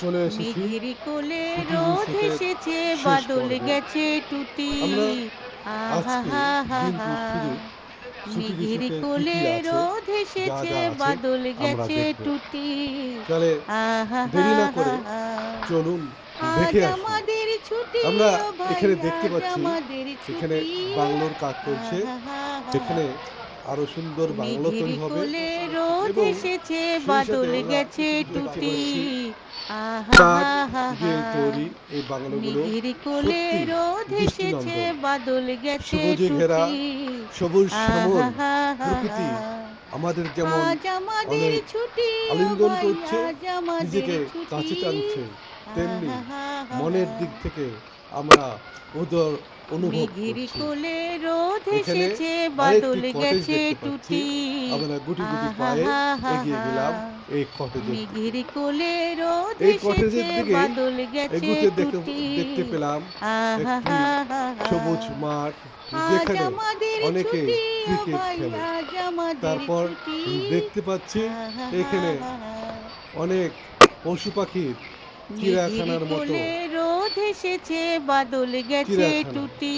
চলে এসেছি। কোলে রোদ এসেছে বাদল গেছে টুটি। মেঘের কোলে রোদ এসেছে বাদল গেছে টুটি। দেরি না করে চলুন দেখে আমাদের ছুটি আমরা এখানে দেখতে পাচ্ছি এখানে বাংলোর কাজ চলছে। যেখানে আরও সুন্দর বাংলো তৈরি হবে। রোদ এসেছে বাদল গেছে টুটি হা। তৈরি এই বাংলোগুলো। কোলে রোদ এসেছে বাদল গেছে সবুজে ঘেরা সবুজ শ্যামল প্রকৃতি। আমাদের যেমন অনেক ছুটি আলিঙ্গন করছে নিজেকে কাছে টানছে তেমনি মনের দিক থেকে আমরা ওদের অনুভব করছি। কোলে রোদ এসেছে বাদল গেছে টুটি। আমরা গুটি গুটি পায়ে এগিয়ে গেলাম এই কটেজের মেঘের কোলে রোদ এই কটেজের দিকে বাদল গেছে দেখতে টুটি। দেখতে পেলাম। সবুজ মাঠ যেখানে অনেকে ক্রিকেট খেলে। তারপর দেখতে পাচ্ছি এখানে। অনেক পশু পাখির চিড়িয়াখানার মতো। এসেছে বাদল গেছে টুটি।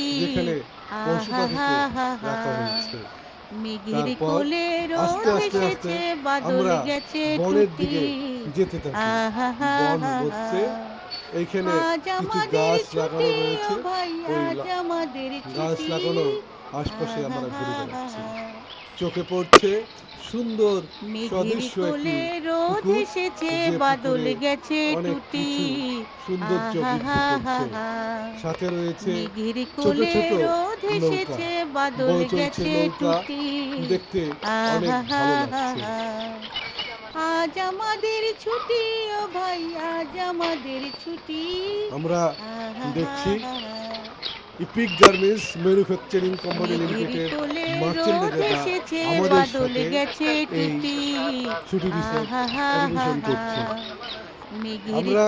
মেঘের কোলে রোদ এসেছে বাদল গেছে টুটি। যেতে থাকি। বন হা হচ্ছে। এইখানে আজ কিছু আমাদের গাছ লাগানো ও রয়েছে। ভাই, আজ লা- আমাদের গাছ ছুটি। লাগানোর আশপাশে আমরা ঘুরে হা বেড়াচ্ছি। হা। চোখে পড়ছে সুন্দর সদৃশ্য রোদ এসেছে বাদল গেছে টুটি। হা। সাথে রয়েছে ছোট ছোট এসেছে বাদল গেছে টুটি। দেখতে অনেক ভালো লাগছে। আজ আমাদের ছুটি ও ভাই আজ আমাদের ছুটি। আমরা দেখছি। ইপিক গার্মেন্টস ম্যানুফ্যাকচারিং কোম্পানি মেঘের লিমিটেড মার্চেন্ট রোদ এসেছে আমাদের সাথে এই ছুটি পরিবেশন। করছে আমরা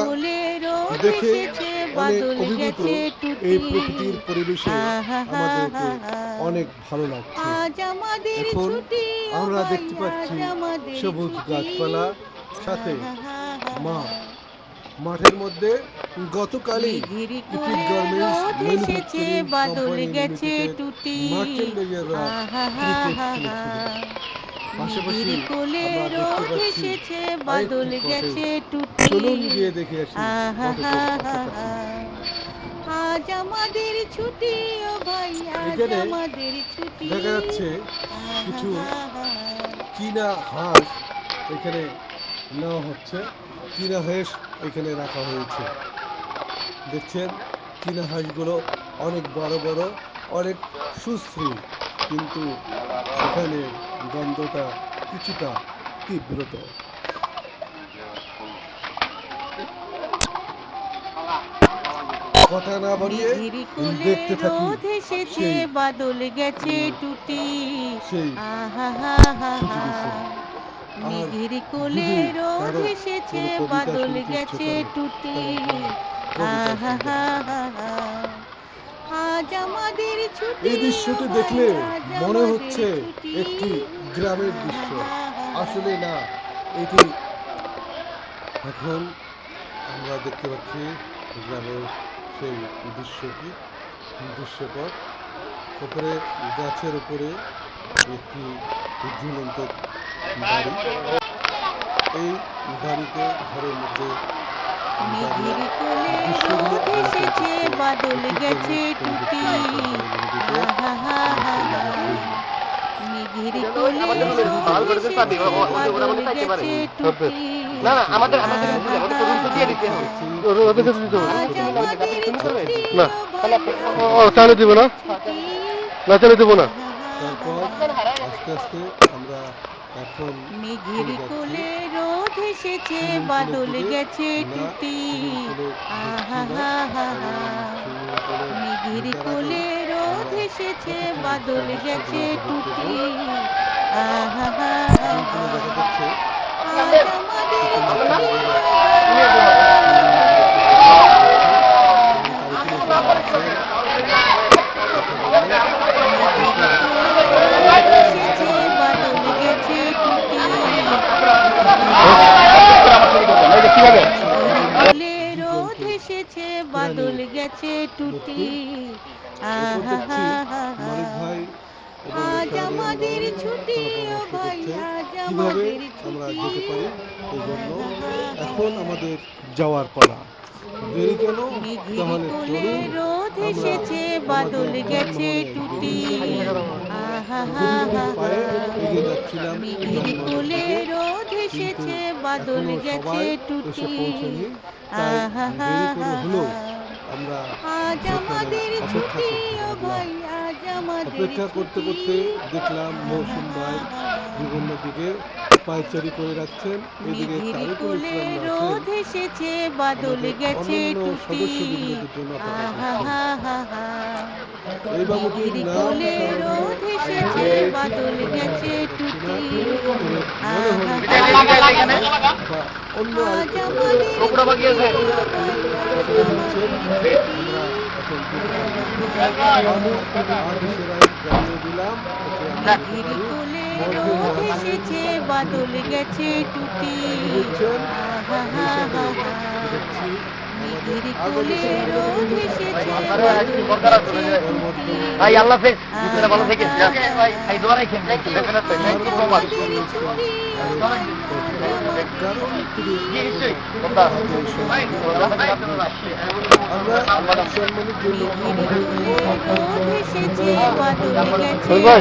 দেখে অনেক বাদল অভিভূত গেছে টুটি এই প্রকৃতির পরিবেশে আমাদেরকে। অনেক ভালো লাগছে এখন ছুটি আমরা দেখতে পাচ্ছি সবুজ গাছপালা সাথে। মাঠ মাঠের মধ্যে গতকালই মেঘের ইপিক গার্মেন্টস এসেছে বাদল গেছে টুটি। পাশাপাশি এসেছে বাদল গেছে টুটি। চলুন গিয়ে দেখে আসি। আজ আমাদের ছুটি ও ভাই আজ আমাদের ছুটি। দেখা যাচ্ছে কিছু। চীনা হাঁস এখানে নেওয়া হচ্ছে। চীনা হাঁস এখানে রাখা হয়েছে। দেখছেন চীনা হাঁসগুলো অনেক বড় বড় অনেক সুশ্রী কিন্তু এখানে গন্ধটা কিছুটা তীব্রত কথা না বাড়িয়ে দেখতে থাকি বাদল গেছে টুটি। সেই মেঘের কোলে রোদ এসেছে বাদল গেছে টুটি। আজ আমাদের ছুটি এই দৃশ্যটি দেখলে মনে হচ্ছে। একটি গ্রামের দৃশ্য। আসলে না এটি এখন আমরা দেখতে পাচ্ছি গ্রামের সেই দৃশ্যটি দৃশ্যপট উপরে গাছের উপরে একটি ঝুলন্ত এই বাড়িতে ঘরের মধ্যে বাদল গেছে টুটি না না আমাদের আমাদের বুঝলে দিয়ে দিতে হবে। ওদের কাছে দিতে হবে। আজ আমাদের ছুটি না। দিব না? না দিব না। তারপর আস্তে আস্তে মেঘের কোলে রোদ এসেছে বাদল। গেছে টুটি। মেঘের কোলে রোদ এসেছে বাদল গেছে। টুটি। আজ আমাদের কিছু ছুটি বাচ্চারা ও সুইমিং ভাই, পুলে এবং তার উপরে বসে কথা বললে মেঘের কোলে রোদ এসেছে বাদল গেছে টুটি কীভাবে মেঘের এসেছে বাদল গেছে টুটি। আজ আমাদের ছুটি ও ভাই আজ আমাদের ছুটি। এখন আমাদের যাওয়ার পালা। দেরি কেন? তাহলে রোদ এসেছে বাদল গেছে টুটি। মেঘের যানবাহনের কোলে। রোদ এসেছে বাদল গেছে টুটি। আহা করে হলেও আমরা আজ আমাদের ছুটি ও ভাই আজ আমাদের অপেক্ষা করতে করতে। দেখলাম মৌসুম ভাই বিভিন্ন দিকে পায়চারি করে যাচ্ছেন এদিকে কোলে রোদ এসেছে বাদল গেছে টুটি আহা হা হা হা। এই রোদ এসেছে বাদল গেছে টুটি মনে হা হা হা হা ভাই আল্লাহ দুপুরে ভালো থেকে ভাই দোয়া রাখেন থ্যাংক ইউ সো মাচ আমাদের ছুটি ও ভাই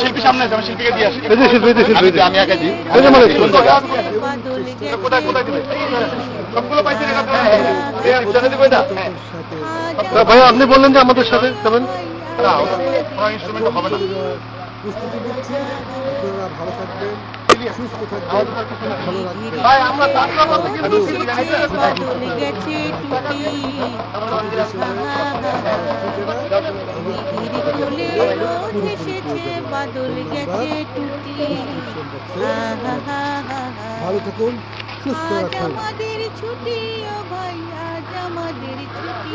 শিল্পী সামনে আছে আমি শিল্পীকে দিয়ে আসি। এই যে শিল্পী এই যে শিল্পী আমি একা দিই এই যে মানে কোথায় কোথায় সবগুলো পাইছি রে এই আমি দিব এটা? সাথে ভাই আপনি বললেন যে আমাদের সাথে যাবেন। না পরিবার প্রস্তুতি নিচ্ছি আপনারা ভালো থাকবেন। বাদল গেছে টুটি মেঘের কোলে রোদ এসেছে বাদল গেছে। টুটি আহা হা হা হা ভালো থাকুন সুস্থ রাখুন আমাদের ছুটি ও ভাই আজ আমাদের ছুটি।